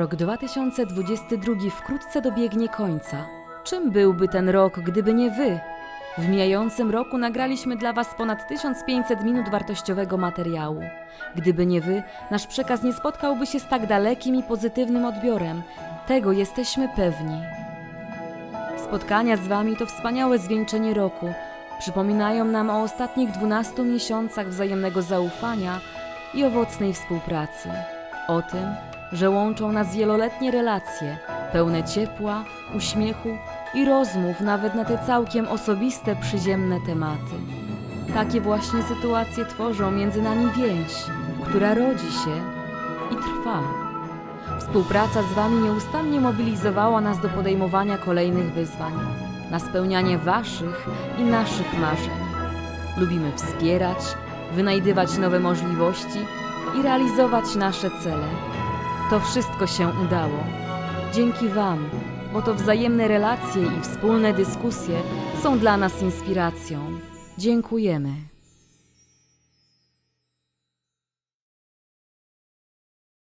Rok 2022 wkrótce dobiegnie końca. Czym byłby ten rok, gdyby nie wy? W mijającym roku nagraliśmy dla Was ponad 1500 minut wartościowego materiału. Gdyby nie wy, nasz przekaz nie spotkałby się z tak dalekim i pozytywnym odbiorem. Tego jesteśmy pewni. Spotkania z Wami to wspaniałe zwieńczenie roku. Przypominają nam o ostatnich 12 miesiącach wzajemnego zaufania i owocnej współpracy. O tym, że łączą nas wieloletnie relacje, pełne ciepła, uśmiechu i rozmów nawet na te całkiem osobiste, przyziemne tematy. Takie właśnie sytuacje tworzą między nami więź, która rodzi się i trwa. Współpraca z Wami nieustannie mobilizowała nas do podejmowania kolejnych wyzwań, na spełnianie Waszych i naszych marzeń. Lubimy wspierać, wynajdywać nowe możliwości i realizować nasze cele. To wszystko się udało. Dzięki Wam, bo to wzajemne relacje i wspólne dyskusje są dla nas inspiracją. Dziękujemy.